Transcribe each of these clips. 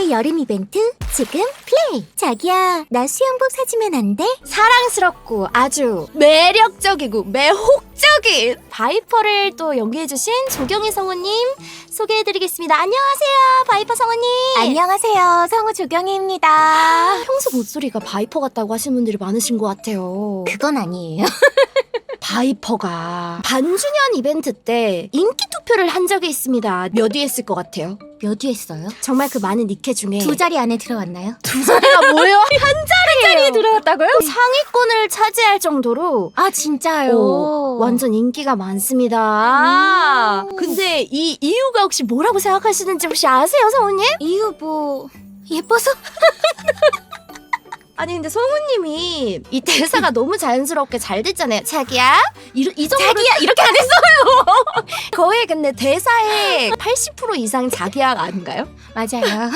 바이퍼의 여름 이벤트 지금 플레이. 자기야, 나 수영복 사주면 안 돼? 사랑스럽고 아주 매력적이고 매혹적인 바이퍼를 또 연기해주신 조경희 성우님 소개해드리겠습니다. 안녕하세요, 바이퍼 성우님. 안녕하세요, 성우 조경희입니다. 평소 목소리가 바이퍼 같다고 하시는 분들이 많으신 것 같아요. 그건 아니에요. 바이퍼가 반주년 이벤트 때 인기 투표를 한 적이 있습니다. 몇 위 했을 것 같아요? 몇 위 했어요? 정말 그 많은 니케 중에 두 자리 안에 들어왔나요? 두 자리가 뭐예요? 한 자리예요. 들어왔다고요? 상위권을 차지할 정도로 아 진짜요? 오, 완전 인기가 많습니다. 근데 이 이유가 혹시 뭐라고 생각하시는지 혹시 아세요, 성우님? 이유 뭐 예뻐서? 아니 근데 성우님이 이 대사가 너무 자연스럽게 잘 됐잖아요. 자기야, 이, 이 정도로 자기야 이렇게 안 했어요. 거의 근데 대사의 80% 이상 자기야 아닌가요? 맞아요.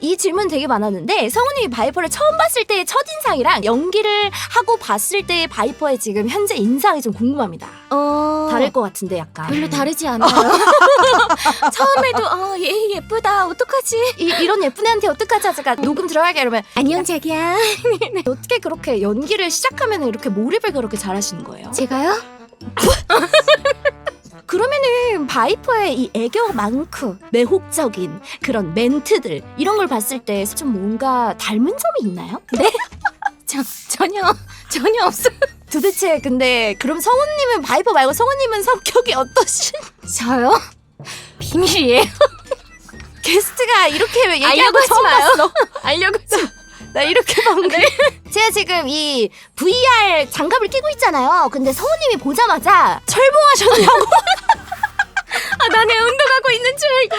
이 질문 되게 많았는데 성우님이 바이퍼를 처음 봤을 때의 첫 인상이랑 연기를 하고 봤을 때의 바이퍼의 지금 현재 인상이 좀 궁금합니다. 어 다를 것 같은데 약간 별로 다르지 않아요. 처음에도 어, 얘 예쁘다. 어떡하지? 이, 이런 예쁜 애한테 어떡하지 하다가 녹음 들어가게 이러면 안녕 자기야. 어떻게 그렇게 연기를 시작하면 이렇게 몰입을 그렇게 잘하시는 거예요? 제가요? 그러면은 바이퍼의 이 애교 많고 매혹적인 그런 멘트들 이런 걸 봤을 때 좀 뭔가 닮은 점이 있나요? 저, 전혀 전혀 없어. 도대체 근데 그럼 성우님은 바이퍼 말고 성우님은 성격이 어떠신 저요? 비밀이에요. 게스트가 이렇게 얘기하고 알려고 하지 처음 마요. 봤어. 알려고 나 이렇게 방금 제가 지금 이 VR 장갑을 끼고 있잖아요. 근데 성우님이 보자마자 철봉하셨냐고 아, 나는 운동하고 있는 줄 알고.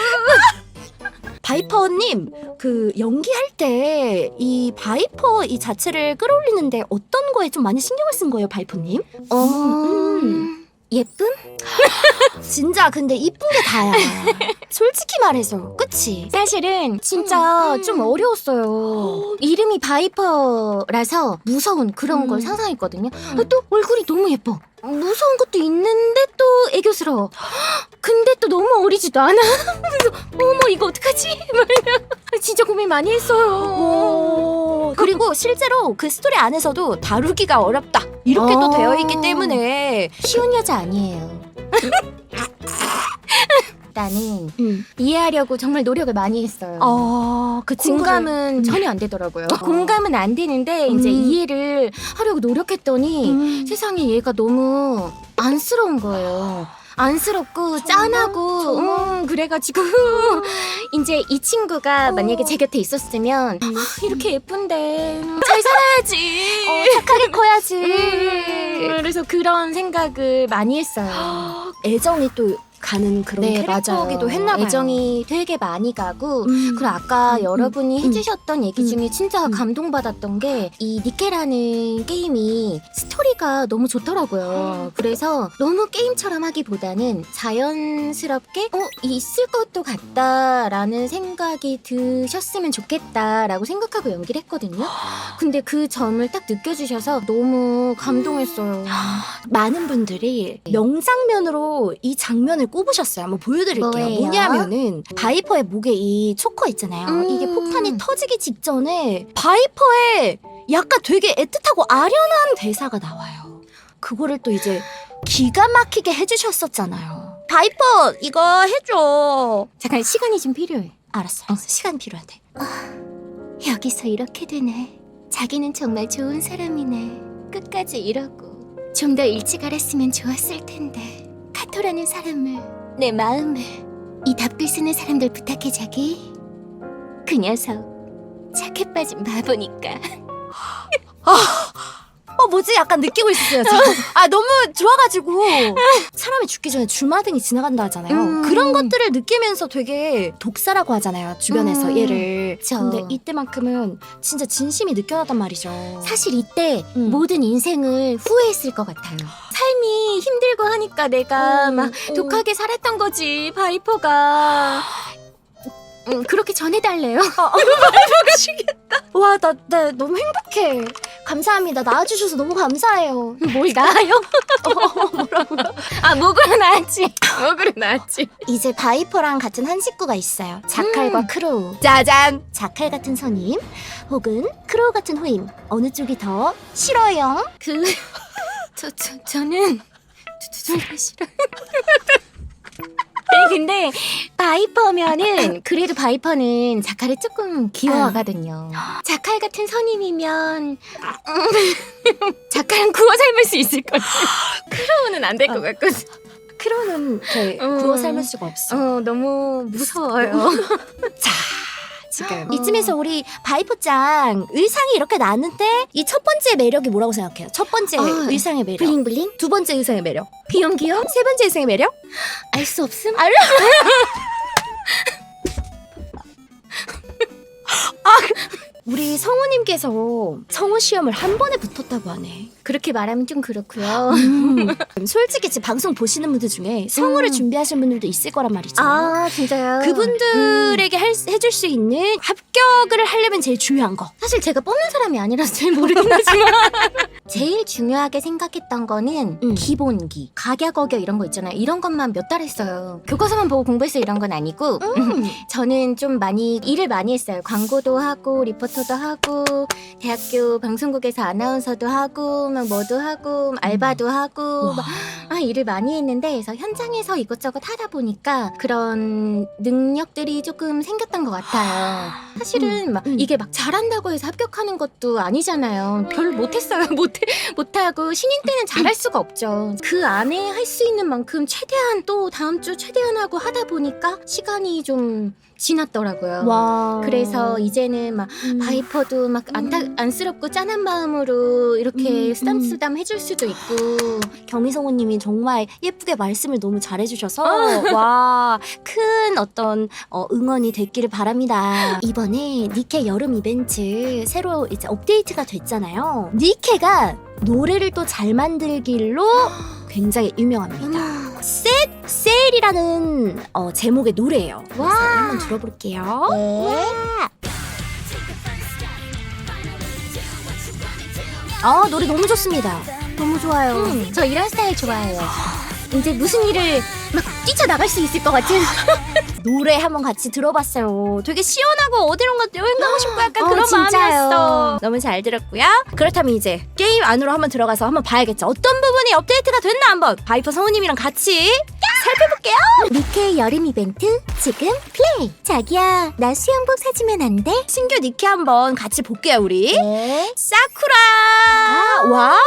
바이퍼님 그 연기할 때 이 바이퍼 이 자체를 끌어올리는데 어떤 거에 좀 많이 신경을 쓴 거예요, 바이퍼님? 어, 음. 예쁨? 진짜 근데 이쁜 게 다야. 솔직히 말해서, 그치? 사실은 진짜 음, 음. 좀 어려웠어요. 이름이 바이퍼라서 무서운 그런 음. 걸 상상했거든요. 아, 또 얼굴이 너무 예뻐. 무서운 것도 있는데 또 애교스러워. 근데 또 너무 어리지도 않아. 그래서 어머 이거 어떡하지? 막 진짜 고민 많이 했어요. 오, 그리고 실제로 그 스토리 안에서도 다루기가 어렵다. 이렇게 또 어. 되어 있기 때문에. 쉬운 여자 아니에요. 나는 음. 이해하려고 정말 노력을 많이 했어요. 아, 그 친구를- 공감은 전혀 안 되더라고요. 공감은 안 되는데 이제 음. 이해를 하려고 노력했더니 음. 세상에 얘가 너무 안쓰러운 거예요. 안쓰럽고 짠하고 음, 그래가지고 이제 이 친구가 어. 만약에 제 곁에 있었으면 아, 이렇게 예쁜데 음, 잘 살아야지. 어, 착하게 커야지. 음, 그래서 그런 생각을 많이 했어요. 애정이 또 가는 그런 캐릭터기도 했나 봐요. 애정이 되게 많이 가고 음. 그리고 아까 음, 여러분이 음, 해주셨던 얘기 음, 중에 진짜 음. 감동받았던 게 이 니케라는 게임이 스토리가 너무 좋더라고요. 그래서 너무 게임처럼 하기보다는 자연스럽게 어 있을 것도 같다라는 생각이 드셨으면 좋겠다라고 생각하고 연기를 했거든요. 근데 그 점을 딱 느껴주셔서 너무 감동했어요. 많은 분들이 네. 명장면으로 이 장면을 꼽으셨어요. 한번 보여드릴게요. 뭐예요? 뭐냐면은 바이퍼의 목에 이 초커 있잖아요. 음. 이게 폭탄이 터지기 직전에 바이퍼의 약간 되게 애틋하고 아련한 대사가 나와요. 그거를 또 이제 기가 막히게 해주셨었잖아요. 바이퍼 이거 해줘. 잠깐 시간이 좀 필요해. 알았어. 알았어. 시간 필요하대. 여기서 이렇게 되네. 자기는 정말 좋은 사람이네. 끝까지 이러고 좀 더 일찍 알았으면 좋았을 텐데. 카토라는 사람을 내 마음을 이 답글 쓰는 사람들 부탁해 자기. 그 녀석 착해 빠진 바보니까. 어 뭐지? 약간 느끼고 있었어요. 지금. 아 너무 좋아가지고 사람이 죽기 전에 주마등이 지나간다 하잖아요. 음. 그런 것들을 느끼면서 되게 독사라고 하잖아요. 주변에서 음. 얘를. 그쵸. 근데 이때만큼은 진짜 진심이 느껴졌단 말이죠. 사실 이때 음. 모든 인생을 후회했을 것 같아요. 삶이 힘들고 하니까 내가 어, 막 어. 독하게 살았던 거지 바이퍼가. 음, 그렇게 전해달래요. 와, 나, 나 너무 행복해. 감사합니다. 나와주셔서 너무 감사해요. 뭘 나요? 뭐라고요? 아 목으로 나왔지. 목으로 나왔지. 이제 바이퍼랑 같은 한 식구가 있어요. 자칼과 음. 크로우. 짜잔! 자칼 같은 선임, 혹은 크로우 같은 호임. 어느 쪽이 더 싫어요? 그 저 저 저는 둘다 싫어. 아니 근데 바이퍼면은 그래도 바이퍼는 자칼을 조금 귀여워하거든요. 자칼 같은 선임이면 음, 자칼은 구워 삶을 수 있을 것 같아. 크로우는 안 될 것 같거든. 음. 구워 삶을 수가 없어. 어 너무 무서워요. 자, 지금 이쯤에서 우리 바이퍼짱 의상이 이렇게 나왔는데 이 첫 번째 매력이 뭐라고 생각해요? 첫 번째 아, 의상의 매력. 블링블링 두 번째 의상의 매력. 귀염 귀염 세 번째 의상의 매력? 알 수 없음. 알- 우리 성우님께서 성우 시험을 한 번에 붙었다고 하네. 그렇게 말하면 좀 그렇고요. 음. 솔직히 지금 방송 보시는 분들 중에 성우를 음. 준비하신 분들도 있을 거란 말이죠. 아 진짜요? 그분들에게 할, 수- 해줄 수 있는 합격을 하려면 제일 중요한 거. 사실 제가 뽑는 사람이 아니라서 잘 모르긴 하지만 제일 중요하게 생각했던 거는 음. 기본기 가격어겨 이런 거 있잖아요 이런 것만 몇 달 했어요 교과서만 보고 공부해서 이런 건 아니고 음. 저는 좀 많이 일을 많이 했어요 광고도 하고 리포터도 하고 대학교 방송국에서 아나운서도 하고 막 뭐도 하고 알바도 하고 와. 막 아, 일을 많이 했는데 그래서 현장에서 이것저것 하다 보니까 그런 능력들이 조금 생겼던 것 같아요. 사실은 막 음. 이게 막 잘한다고 해서 합격하는 것도 아니잖아요. 별 못했어요. 못 못하고 신인 때는 잘할 수가 없죠. 그 안에 할 수 있는 만큼 최대한 또 다음 주 최대한 하고 하다 보니까 시간이 좀 지났더라고요. 와. 그래서 이제는 막 음. 바이퍼도 막 안타, 안쓰럽고 짠한 마음으로 이렇게 음, 쓰담쓰담 해줄 수도 있고 경희성우님이 정말 예쁘게 말씀을 너무 잘해주셔서 아. 와큰 어떤 어, 응원이 됐기를 바랍니다. 이번에 니케 여름 이벤트 새로 이제 업데이트가 됐잖아요. 니케가 노래를 또 잘 만들길로 굉장히 유명합니다. 셋 셀이라는 어, 제목의 노래예요. 그래서 와. 한번 들어볼게요. 네. 아 노래 너무 좋습니다. 너무 좋아요. 음. 저 이런 스타일 좋아해요. 이제 무슨 일을 막 뛰쳐나갈 수 있을 것 같은 노래 한번 같이 들어봤어요. 되게 시원하고 어디론가 여행 가고 싶고 약간 어, 그런 진짜요. 마음이었어. 너무 잘 들었고요. 그렇다면 이제 게임 안으로 한번 들어가서 한번 봐야겠죠. 어떤 부분이 업데이트가 됐나 한번 바이퍼 성우님이랑 같이 살펴볼게요. 니케 여름 이벤트 지금 플레이. 자기야 나 수영복 사주면 안 돼? 신규 니케 한번 같이 볼게요 우리. 네. 사쿠라. 와.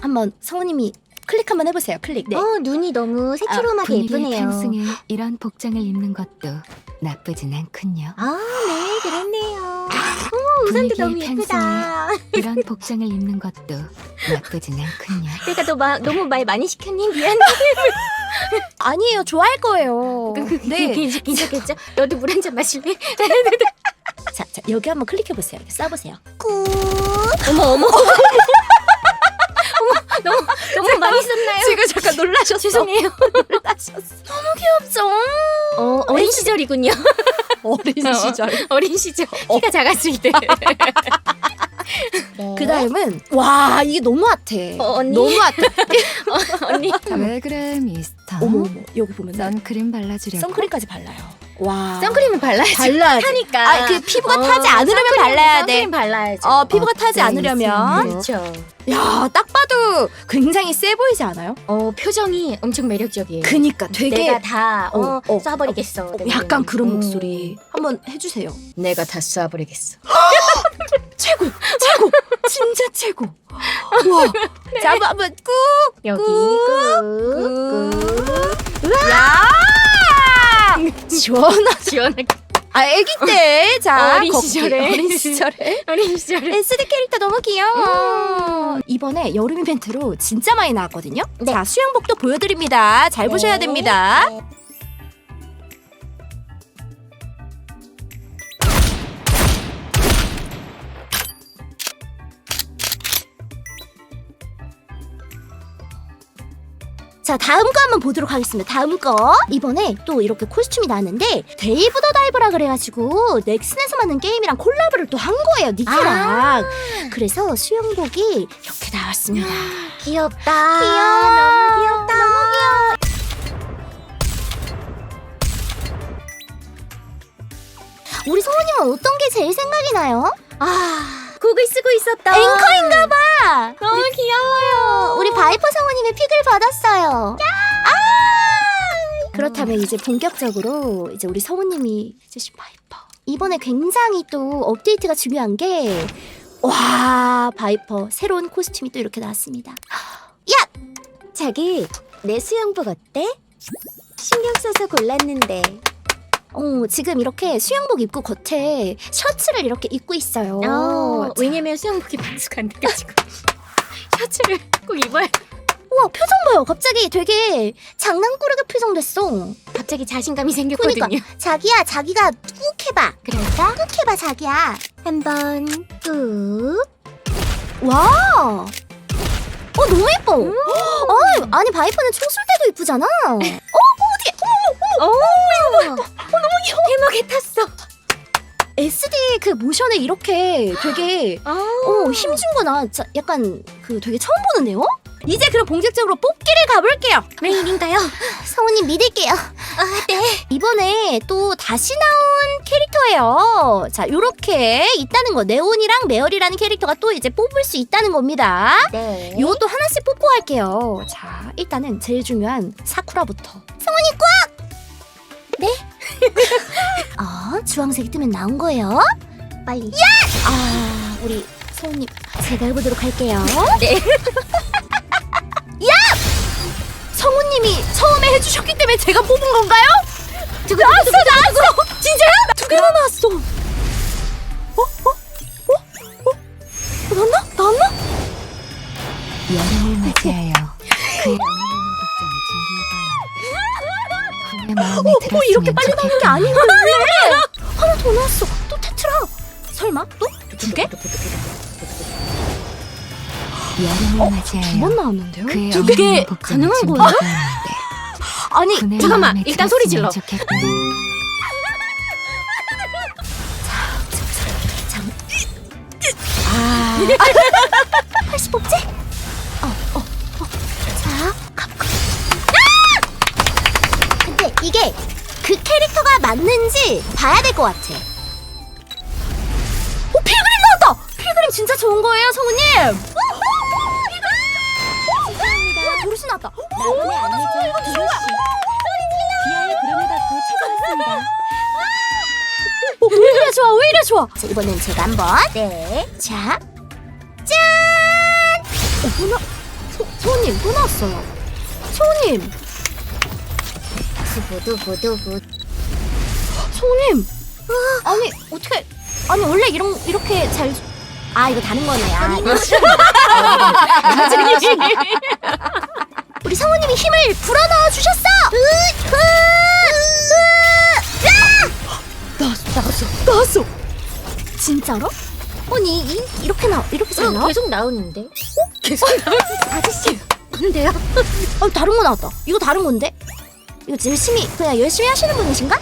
한번 성우님이 클릭 한번 해보세요. 클릭. 네. 어 눈이 너무 새초롬하게 분위기의 예쁘네요. 상승에 이런 복장을 입는 것도 나쁘진 않군요. 아 네 그렇네요. 오 우산도 분위기의 너무 예쁘다. 이런 복장을 입는 것도 나쁘진 않군요. 내가 너 마, 너무 말 많이 시켰니 미안. 아니에요. 좋아할 거예요. 네. 괜찮겠죠? 너도 물 한 잔 마실래? 자, 자 여기 한번 클릭해 보세요. 써보세요. 어머 어머. 어머 너무 많이 썼나요? 지금 잠깐 놀라셨어. 죄송해요. 놀라셨어. 너무 귀엽죠? 어 어린 시절이군요. 어린 어. 시절. 어린 시절 키가 작았을 때. 그 다음은 와 이게 너무 핫해. 어, 언니. 너무 핫해. 언니. 왜 그래 미스터? 어머 어머 여기 보면 선크림 발라주려고? 선크림까지 발라요. 와. 선크림은 발라야지. 발라야지. 타니까. 아, 그 피부가 어, 타지 않으려면 선크림, 발라야 돼. 선크림 발라야죠. 어 피부가 타지 어때, 않으려면 그렇죠. 야 딱 봐도 굉장히 세 보이지 않아요? 어 표정이 엄청 매력적이에요. 그니까 되게 내가 다 어, 어, 어, 쏴버리겠어. 어, 약간 그런 음. 목소리 한번 해주세요. 내가 다 쏴버리겠어. 최고 최고 진짜 최고. 와. 자 한번 꾹 여기 꾹. 꾹. 야! 시원하. 시원하게. 아, 아기 때. 자, 어린 걷기. 시절에. 어린 시절에. 어린 시절에. SD 캐릭터 너무 귀여워. 이번에 여름 이벤트로 진짜 많이 나왔거든요. 네. 자, 수영복도 보여드립니다. 잘 보셔야 네. 됩니다. 자 다음 거 한번 보도록 하겠습니다. 다음 거 이번에 또 이렇게 코스튬이 나왔는데 데이브 더 다이브라 그래가지고 넥슨에서 만든 게임이랑 콜라보를 또 한 거예요 니케랑. 그래서 수영복이 이렇게 나왔습니다. 귀엽다. 귀여워. 너무 귀엽다. 너무 귀여워. 우리 성우님은 어떤 게 제일 생각이 나요? 아, 곡을 쓰고 있었다. 앵커인가봐. 너무 귀여워요. 우리 바이퍼 성우님의 픽을 받았어요. 아! 그렇다면 이제 본격적으로 이제 우리 성우님이 해주신 바이퍼. 이번에 굉장히 또 업데이트가 중요한 게, 와, 바이퍼. 새로운 코스튬이 또 이렇게 나왔습니다. 자기, 내 수영복 어때? 신경 써서 골랐는데. 어, 지금 이렇게 수영복 입고 겉에 셔츠를 이렇게 입고 있어요. 어, 자, 왜냐면 수영복이 방수가 안 돼가지고 셔츠를 꼭 입어야 우와, 표정 봐요. 갑자기 되게 장난꾸러기 표정 됐어. 갑자기 자신감이 생겼거든요. 그러니까 자기야, 자기가 꾹 해봐. 그럴까? 꾹 해봐, 자기야. 한번 꾹. 와. 어 너무 예뻐. 어, 아니 바이퍼는 총쏠 때도 이쁘잖아. 어 어떻게? 오, 어, 이 거 봐. 어, 너무 귀여워. 해먹에 탔어. SD 그 모션에 이렇게 되게 아, 어 힘준 거나 약간 그 되게 처음 보는데요? 이제 그럼 본격적으로 뽑기를 가볼게요. 메인인가요? 성우님 믿을게요. 아, 네. 이번에 또 다시 나온 캐릭터예요. 자, 요렇게 있다는 거. 네온이랑 메얼이라는 캐릭터가 또 이제 뽑을 수 있다는 겁니다. 네. 요것도 하나씩 뽑고 갈게요. 자, 일단은 제일 중요한 사쿠라부터. 성훈이 꽉! 네? 아, 주황색이 뜨면 나온 거예요. 빨리. 아, 우리 성훈님 제가 해보도록 할게요. 네. 야! 성우님이 처음에 해주셨기 때문에 제가 뽑은 건가요? 나왔어, 나왔어! 진짜야? 두 개나 나왔어. 어? 어? 어? 어? 어? 나왔나? 나왔나? 여름을 맞이하여 뭐 이렇게 빨리 나오는 게. 아닌데 왜? 하나 더 나왔어. 또 테트라. 설마? 또? 두 개? 여름을 어, 맞이하여 두번 나왔는데요? 그의 두 어울리는 개? 복장을 가능한? 준비해보았는데 아니, 잠깐만, 마음에 일단 소리 들었으면 질러. 참. 아. 80 뽑지? 어, 어, 어. 자, 가볼까? 아! 근데 이게 그 캐릭터가 맞는지 봐야 될 것 같아. 오, 필그림 나왔다! 필그림 진짜 좋은 거예요, 성우님! 감사합니다. 도르시 나왔다. 찾아왔습니다. 오, 좋아, 좋아. 자, 이번엔 제가 한번. 네. 자, 짠! 어, 또 나, 소, 소님, 또 나왔어요. 소님, 두부 두부 두 부. 소님. 아니, 어떻게, 아니, 원래 이런, 이렇게 잘. 아, 이거 다른 거네. 아, 이거 우리 성우님이 힘을 불어넣어 주셨어! 으, 으, 으, 나왔어, 나왔어, 나왔어! 진짜로? 아니, 이, 이렇게 나, 이렇게 잘 어, 나와? 계속 나오는데? 계속 나오는 아저씨. 뭔데요? 어, 다른 거 나왔다. 이거 다른 건데? 이거 열심히 그냥 열심히 하시는 분이신가?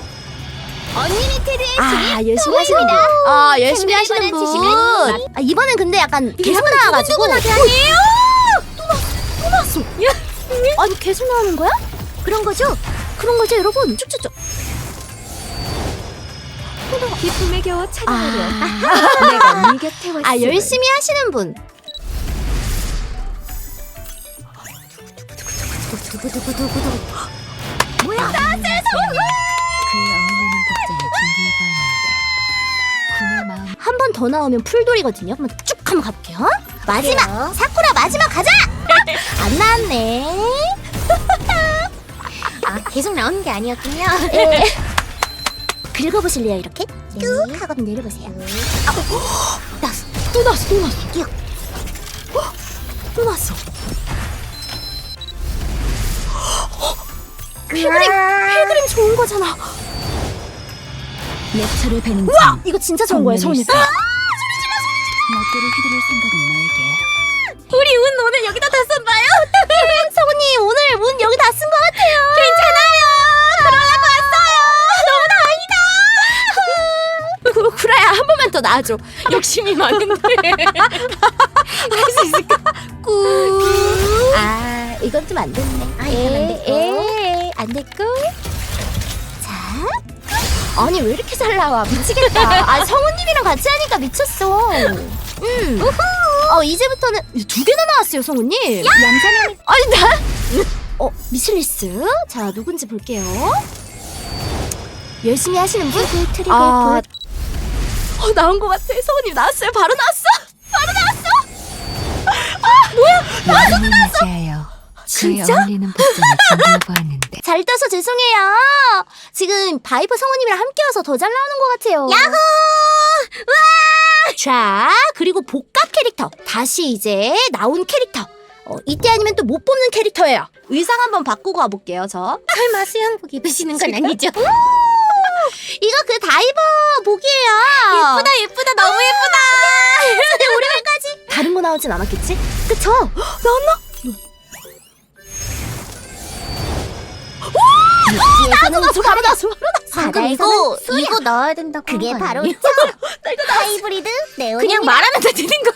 언리미테드의 아 열심히 하십니다. 아 열심히 하시는 분. 아 이번엔 근데 약간 계속 나와가지고. 아니에요? 또 나왔어. 아니 계속 나오는 거야? 그런 거죠? 그런 거죠 여러분. 쭉쭉쭉. 기쁨에 겨워 찾아가려. 아, 내가 네 곁에 왔어. 아 열심히 하시는 분. 뭐야? 그의 어울 번 더 나오면 풀돌이거든요. 한번 쭉 한번 가볼게요. 마지막 그래요? 사쿠라 마지막 가자. 안 나왔네. 아 계속 나오는 게 아니었군요. 예. 긁어보실래요 이렇게? 네. 쭉 하고 내려보세요. 나왔어. 또 나왔어, 또 나왔어. 뛰어. 어, 또 나왔어. 필그림, 필그림 좋은 거잖아. 내 철을 베는 와, 이거 진짜 좋은 거예요, 성우님. 아! 낯대를 휘두를 생각은 말게 우리 운 오늘 여기다 다 썼나요? 성우님 아니 오늘 문 여기 다 쓴 것 같아요. 괜찮아요. 그러려고 왔어요. 너무 다행이다. 구라야 한 번만 더 나와줘. 욕심이 많은데. 할 수 있을까? 꾸. 아 이건 좀 안 됐네. 아, 이건 안 됐고. 에, 안 됐고. 자. 아니 왜 이렇게 잘 나와 미치겠다. 아 성우님이랑 같이 하니까 미쳤어. 음. 어 이제부터는 두 개나 나왔어요 성우님. 얌전한 아니 나. 어 미실리스. 자 누군지 볼게요. 열심히 하시는 분? 아, 봇. 어, 나온 것 같아. 성우님 나왔어요. 바로 나왔어. 진짜? 어울리는 복장을 준비하고 왔는데 잘 떠서 죄송해요. 지금 바이퍼 성우님이랑 함께여서 더 잘 나오는 것 같아요. 야호! 와! 자, 그리고 복합 캐릭터. 다시 이제 나온 캐릭터. 어, 이때 아니면 또 못 뽑는 캐릭터예요. 의상 한번 바꾸고 와볼게요, 저. 설마 수영복 입으시는 건 아니죠? 이거 그 다이버 복이에요. 예쁘다 예쁘다 너무 예쁘다. 근데 오랜만까지. 다른 거 나오진 않았겠지? 그쵸? 헉, 나왔나? 나도 나도 바로 나왔어. 바로. 방금 이거 이거 넣어야 된다고 그게 바로? 하이브리드 네온 그냥 말하면 다 되는 거.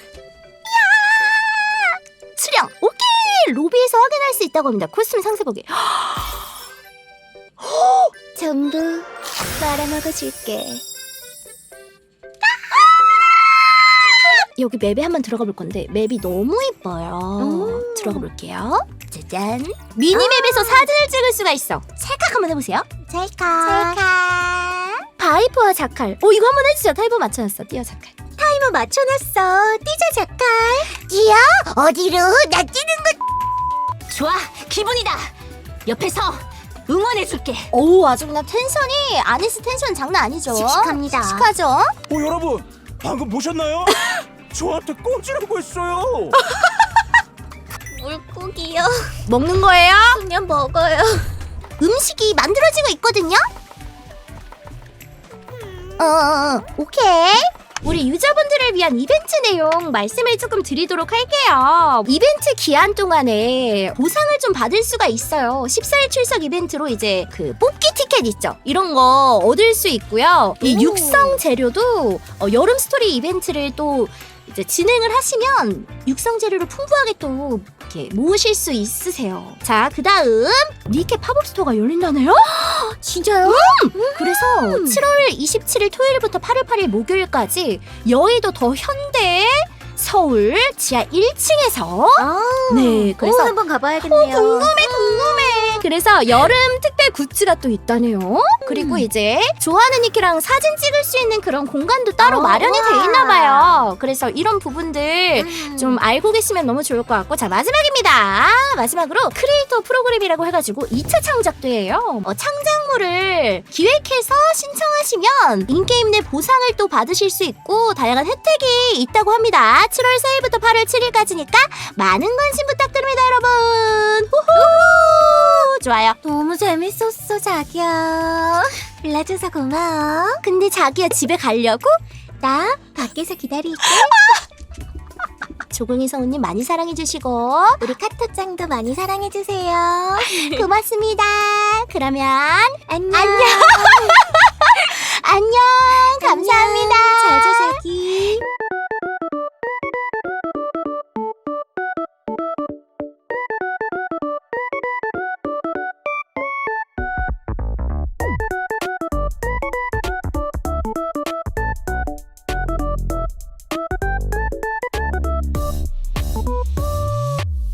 수령. 오케이. 로비에서 확인할 수 있다고 합니다. 코스튬 상세 보기 전부 말아먹어줄게. 여기 맵에 한번 들어가 볼 건데 맵이 너무 이뻐요 들어가 볼게요. 짜잔. 미니맵에서 사진을 찍을 수가 있어. 찰칵 한번 해보세요. 찰칵. 찰칵. 바이퍼와 자칼. 오 이거 한번 해주죠 타이머 맞춰놨어. 띄어 자칼. 타이머 맞춰놨어. 뛰자 작칼. 뛰어? 어디로? 나 뛰는 거. 좋아. 기분이다. 옆에서 응원해줄게. 오 아주 그냥 텐션이 아니스 텐션 장난 아니죠? 씩씩합니다. 씩씩하죠? 오 여러분. 방금 보셨나요? 저한테 꼼지르고 했어요. 물고기요 먹는 거예요? 그냥 먹어요 음식이 만들어지고 있거든요. 어, 오케이. 우리 유저분들을 위한 이벤트 내용 말씀을 조금 드리도록 할게요. 이벤트 기한 동안에 보상을 좀 받을 수가 있어요. 14일 출석 이벤트로 이제 그 뽑기 티켓 있죠. 이런 거 얻을 수 있고요. 이 오. 육성 재료도 어, 여름 스토리 이벤트를 또 이제 진행을 하시면 육성 재료를 풍부하게 또 이렇게 모으실 수 있으세요. 자, 그 다음 니케 팝업 스토어가 열린다네요? 진짜요? 그래서 7월 27일 토요일부터 8월 8일 목요일까지 여의도 더 현대 서울 지하 1층에서 아, 네, 그래서 오, 한번 가봐야겠네요 궁금해 궁금해. 그래서 여름 특별 굿즈가 또 있다네요. 그리고 이제 좋아하는 니키랑 사진 찍을 수 있는 그런 공간도 따로 어, 마련이 돼 우와. 있나 봐요. 그래서 이런 부분들 음. 좀 알고 계시면 너무 좋을 것 같고 자 마지막입니다 마지막으로 크리에이터 프로그램이라고 해가지고 2차 창작도 해요 어, 창작물을 기획해서 신청하시면 인게임 내 보상을 또 받으실 수 있고 다양한 혜택이 있다고 합니다 7월 4일부터 8월 7일까지니까 많은 관심 부탁드립니다 여러분 후후 좋아요. 너무 재밌었어 자기야. 불러줘서 고마워. 근데 자기야 집에 가려고? 나 밖에서 기다릴게. 조공희 성우님 많이 사랑해주시고 우리 카토짱도 많이 사랑해주세요. 고맙습니다. 그러면 안녕. 안녕. 안녕. 감사합니다.